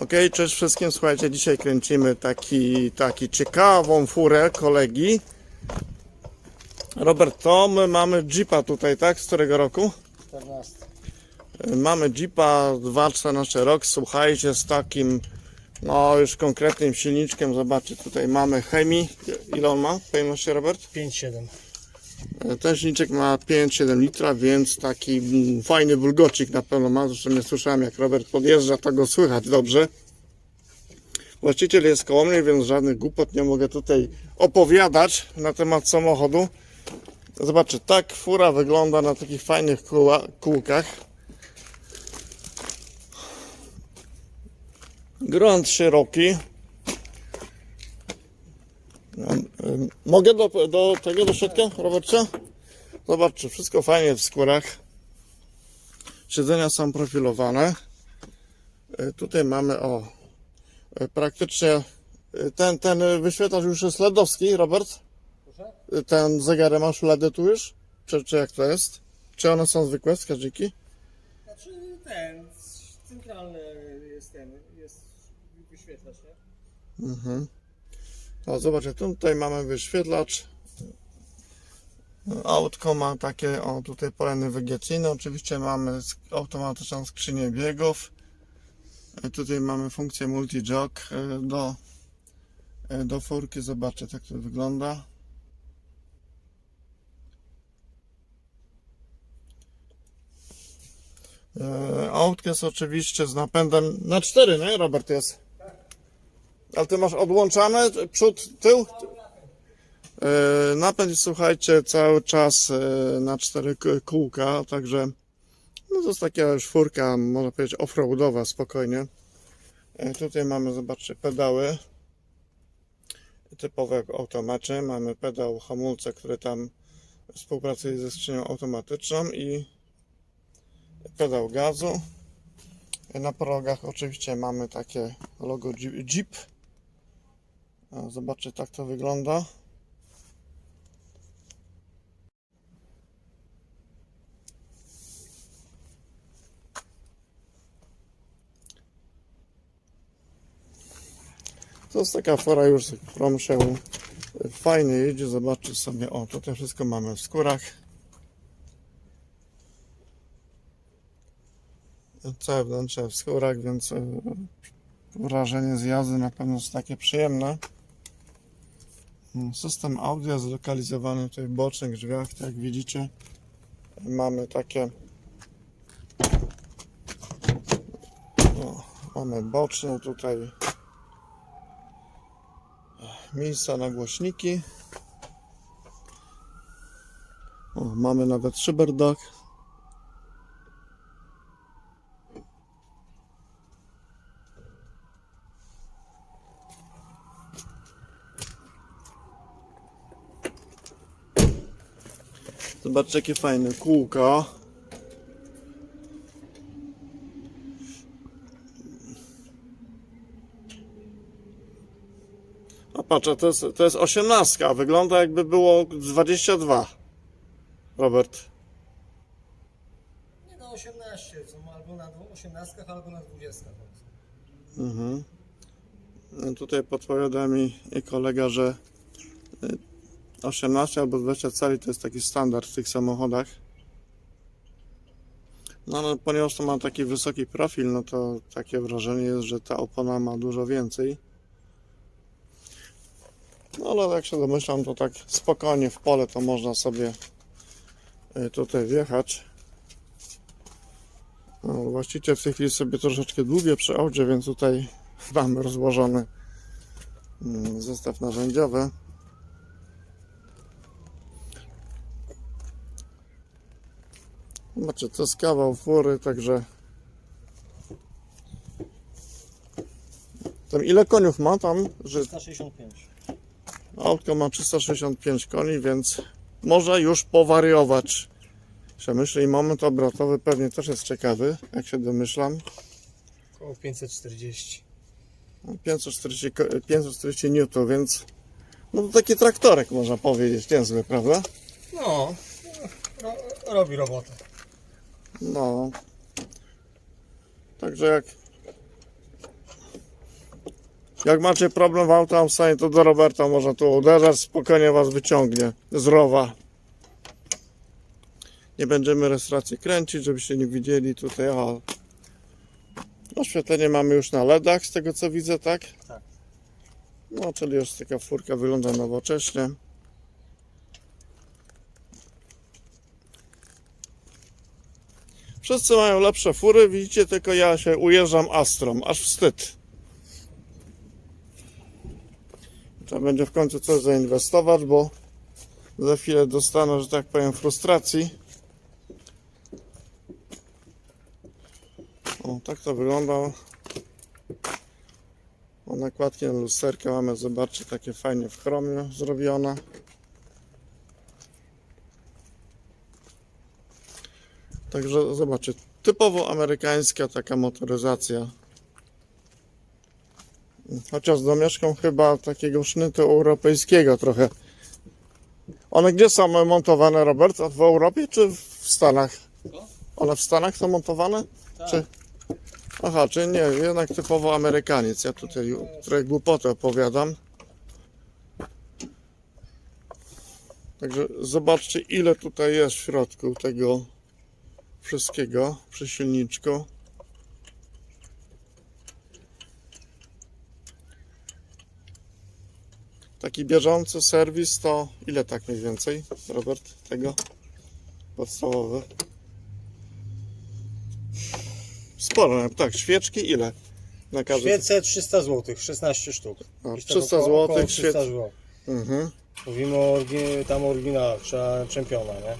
Ok, cześć wszystkim. Słuchajcie, dzisiaj kręcimy taki, taki ciekawą furę kolegi. Robert, to my mamy Jeepa tutaj, tak? Z którego roku? 14. Mamy Jeepa 2.14 rok, słuchajcie, z takim no już konkretnym silniczkiem. Zobaczcie, tutaj mamy chemii. Ile on ma pojemności, Robert? 5-7. Ten silniczek ma 5-7 litra, więc taki fajny bulgocik na pewno ma. Zresztą nie słyszałem jak Robert podjeżdża, to go słychać dobrze. Właściciel jest koło mnie, więc żadnych głupot nie mogę tutaj opowiadać na temat samochodu. Zobaczcie, tak fura wygląda na takich fajnych kółkach. Grunt szeroki. Mogę do, do tego, do środka, Robercie? Zobaczcie, wszystko fajnie w skórach. Siedzenia są profilowane. Y, Tutaj mamy, o, y, praktycznie y, ten, ten wyświetlacz już jest LEDowski, Robert? Proszę? Ten zegarek masz LEDy tu już? Czy, czy jak to jest? Czy one są zwykłe, wskaźniki? Znaczy ten, centralny jest ten, jest wyświetlacz, nie? Mhm. O, zobaczcie, tutaj mamy wyświetlacz. Autko ma takie, o tutaj pole nawigacyjne. Oczywiście mamy automatyczną skrzynię biegów. E, Tutaj mamy funkcję multi-jog e, do, e, do furki. Zobaczcie, jak to wygląda. Autko jest oczywiście z napędem na 4, nie? Robert jest. Ale ty masz odłączane przód, tył? E, Napęd słuchajcie, cały czas e, na cztery kółka, także no to jest taka już furka, można powiedzieć offroadowa, spokojnie. E, Tutaj mamy, zobaczcie, pedały typowe w automacie. Mamy pedał hamulca, który tam współpracuje ze skrzynią automatyczną i pedał gazu. Na progach oczywiście mamy takie logo Jeep- Zobaczcie, tak to wygląda. To jest taka fora już, z którą się fajnie jedzie. Zobaczcie sobie, o, tutaj wszystko mamy w skórach. Całe wnętrze w skórach, więc e, wrażenie z jazdy na pewno jest takie przyjemne. System audio zlokalizowany tutaj w bocznych drzwiach, tak jak widzicie. Mamy takie o, mamy boczne tutaj miejsca na głośniki. O, mamy nawet szyberdach. Zobaczcie jakie fajne kółka. A patrz, to jest, to jest 18, a wygląda jakby było 22. Robert. Nie no 18, są albo na 18 albo na 20. Mhm. No Tutaj podpowiada mi kolega, że y, 18 albo 20 cali to jest taki standard w tych samochodach. No ale ponieważ to ma taki wysoki profil, no to takie wrażenie jest, że ta opona ma dużo więcej. No ale jak się domyślam, to tak spokojnie w pole to można sobie y, tutaj wjechać. No, właściciel w tej chwili sobie troszeczkę długie przy więc tutaj mamy rozłożony mm, zestaw narzędziowy. Zobaczcie, to jest kawał fury, także tam ile koniów ma tam, że 365. autko ma 365 koni, więc może już powariować. Przemyślę i moment obrotowy pewnie też jest ciekawy, jak się domyślam. Około 540. 540, ko- 540 N, więc no to taki traktorek można powiedzieć, niezły, prawda? No, ro, robi robotę. No. Także jak Jak macie problem w auto stanie, to do Roberta można tu uderzać, spokojnie was wyciągnie z rowa. Nie będziemy rejestracji kręcić, żebyście nie widzieli tutaj. O. Oświetlenie mamy już na LEDach, z tego co widzę, tak? Tak. No, czyli już taka furka wygląda nowocześnie. Wszyscy mają lepsze fury, widzicie, tylko ja się ujeżdżam Astrą, aż wstyd. Trzeba będzie w końcu coś zainwestować, bo za chwilę dostanę, że tak powiem, frustracji. O, tak to wygląda. O, nakładki na lusterka mamy, zobaczcie, takie fajnie w chromie zrobione. Także zobaczcie, typowo amerykańska taka motoryzacja. Chociaż domieszką chyba takiego sznytu europejskiego trochę. One gdzie są montowane, Robert? W Europie czy w Stanach? One w Stanach są montowane? Czy... Aha, czy nie, jednak typowo Amerykaniec. Ja tutaj trochę głupoty opowiadam. Także zobaczcie, ile tutaj jest w środku tego wszystkiego przy silniczku. Taki bieżący serwis to ile tak mniej więcej, Robert, tego podstawowy? Sporo, tak, świeczki ile? Na każdy. Świece 300 zł, 16 sztuk. Jakieś 300 tak zł, około świec. 300 zł. Mhm. Mówimy o orgi- tam oryginałach, trzeba czempiona, nie?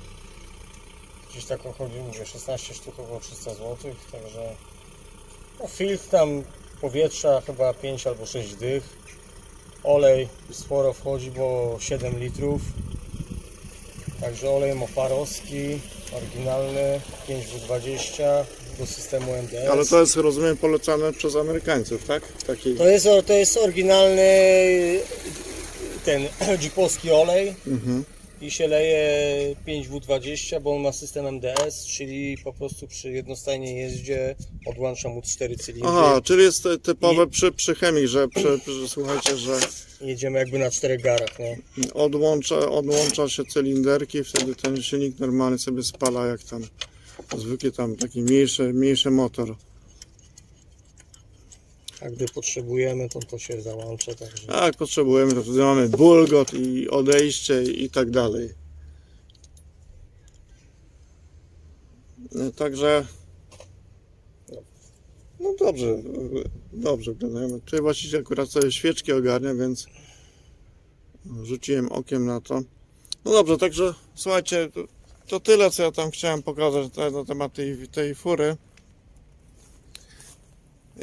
Gdzieś tak chodzi, mówię, 16 sztuk około 300 zł, także no, filtr tam powietrza chyba 5 albo 6 dych. Olej sporo wchodzi, bo 7 litrów. Także olej moparowski, oryginalny, 5W20 do systemu MDS. Ale to jest, rozumiem, polecane przez Amerykańców, tak? Taki. To jest, to jest oryginalny ten jeepowski olej Mhm. I się leje 5W20, bo on ma system MDS, czyli po prostu przy jednostajnej jeździe odłącza mu 4 cylindry. Aha, czyli jest ty- typowe przy, przy chemii, że przy, przy, słuchajcie, że Jedziemy jakby na czterech garach, nie? odłącza, odłącza się cylinderki, wtedy ten silnik normalnie sobie spala jak tam zwykły tam taki mniejszy, mniejszy motor. A gdy potrzebujemy, to to się załącza, także... A jak potrzebujemy, to wtedy mamy bulgot i odejście i tak dalej. No, Także no dobrze, dobrze wyglądają. Tutaj właściciel akurat sobie świeczki ogarnia, więc rzuciłem okiem na to. No dobrze, także słuchajcie, to, to tyle co ja tam chciałem pokazać na- na temat tej, tej fury.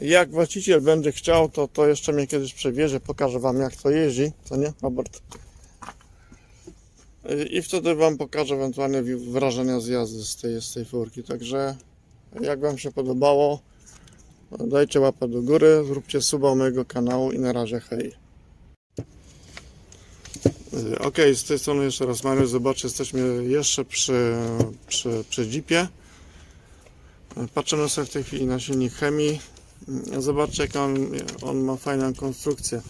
Jak właściciel będzie chciał, to, to jeszcze mnie kiedyś przewiezie, pokażę Wam jak to jeździ, co nie, Robert? I wtedy Wam pokażę ewentualnie wrażenia z jazdy z tej, z tej furki. Także jak Wam się podobało, dajcie łapę do góry, zróbcie suba mojego kanału i na razie hej. Y, Ok, z tej strony jeszcze raz Mariusz, zobaczcie, jesteśmy jeszcze przy, przy, przy Jeepie. Y, Patrzymy sobie w tej chwili na silnik chemii. Zobaczcie, jak on, on ma fajną konstrukcję.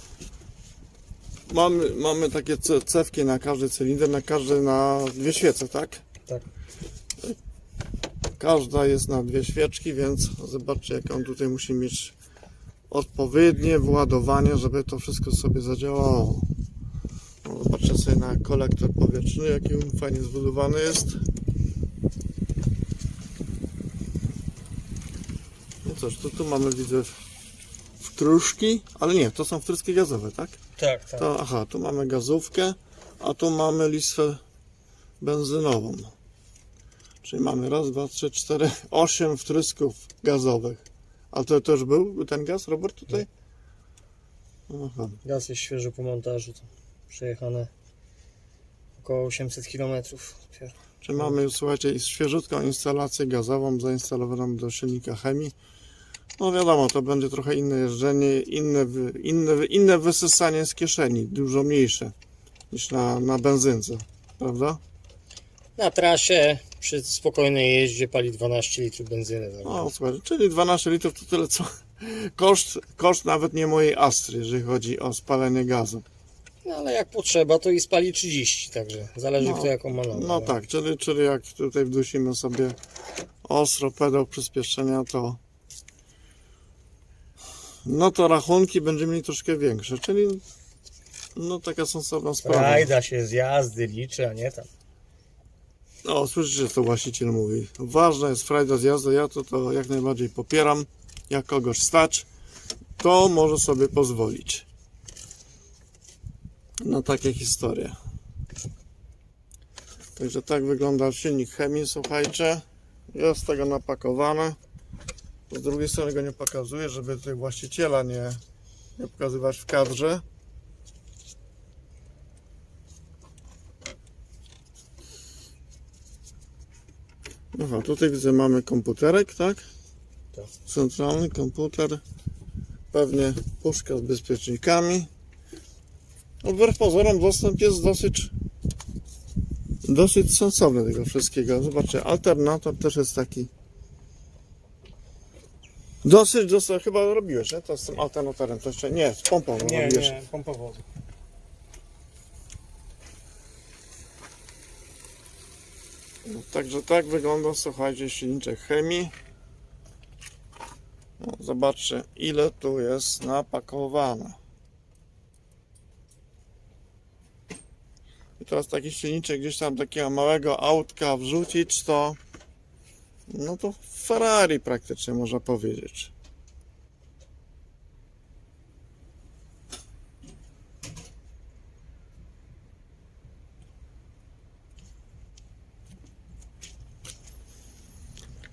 Mamy, mamy takie ce- cewki na każdy cylinder, na każdy na dwie świece, tak? Tak. Każda jest na dwie świeczki, więc zobaczcie, jak on tutaj musi mieć odpowiednie władowanie, żeby to wszystko sobie zadziałało. No, zobaczcie sobie na kolektor powietrzny, jaki on fajnie zbudowany jest. Cóż, tu, tu mamy, widzę, wtruszki, ale nie, to są wtryski gazowe, tak? Tak, tak. To, aha, tu mamy gazówkę, a tu mamy listwę benzynową. Czyli mamy raz, dwa, trzy, cztery, osiem wtrysków gazowych. A to też był ten gaz, Robert, tutaj? Aha. Gaz jest świeżo po montażu, to przejechane około 800 km. Czyli mamy już, słuchajcie, świeżutką instalację gazową zainstalowaną do silnika chemii. No wiadomo, to będzie trochę inne jeżdżenie, inne, inne, inne wysysanie z kieszeni, dużo mniejsze niż na, na benzynce, prawda? Na trasie przy spokojnej jeździe pali 12 litrów benzyny. także- No, słuchajcie, czyli 12 litrów to tyle co Koszt, koszt nawet nie mojej Astry, jeżeli chodzi o spalenie gazu. No ale jak potrzeba, to i spali 30, także zależy No. kto jaką ma. No nie? tak, czyli, czyli jak tutaj wdusimy sobie ostro pedał przyspieszenia, to no to rachunki będziemy mieli troszkę większe, czyli no taka sensowna sprawa. Frajda się z jazdy liczy, a nie tam. O, słyszycie, co właściciel mówi. Ważna jest frajda z jazdy, ja to, to jak najbardziej popieram. Jak kogoś stać, to może sobie pozwolić na takie historie. Także tak wygląda silnik chemii, słuchajcie. Jest tego napakowane. Z drugiej strony go nie pokazuję, żeby tutaj właściciela nie, nie pokazywać w kadrze. Aha, tutaj widzę mamy komputerek, tak? Tak. Centralny komputer. Pewnie puszka z bezpiecznikami. No, wbrew pozorom dostęp jest dosyć dosyć sensowny tego wszystkiego. Zobaczcie, alternator też jest taki dosyć, dosyć chyba robiłeś, nie? To z tym alternatorem, to jeszcze nie, z pompą Nie, robiłeś. nie, pompa wody. No, Także tak wygląda, słuchajcie, silniczek chemii. No, zobaczcie, ile tu jest napakowane. I teraz taki silniczek gdzieś tam takiego małego autka wrzucić, to no to Ferrari praktycznie można powiedzieć.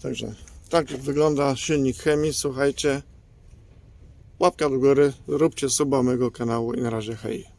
Także tak wygląda silnik chemii. Słuchajcie, łapka do góry, róbcie suba mojego kanału i na razie hej.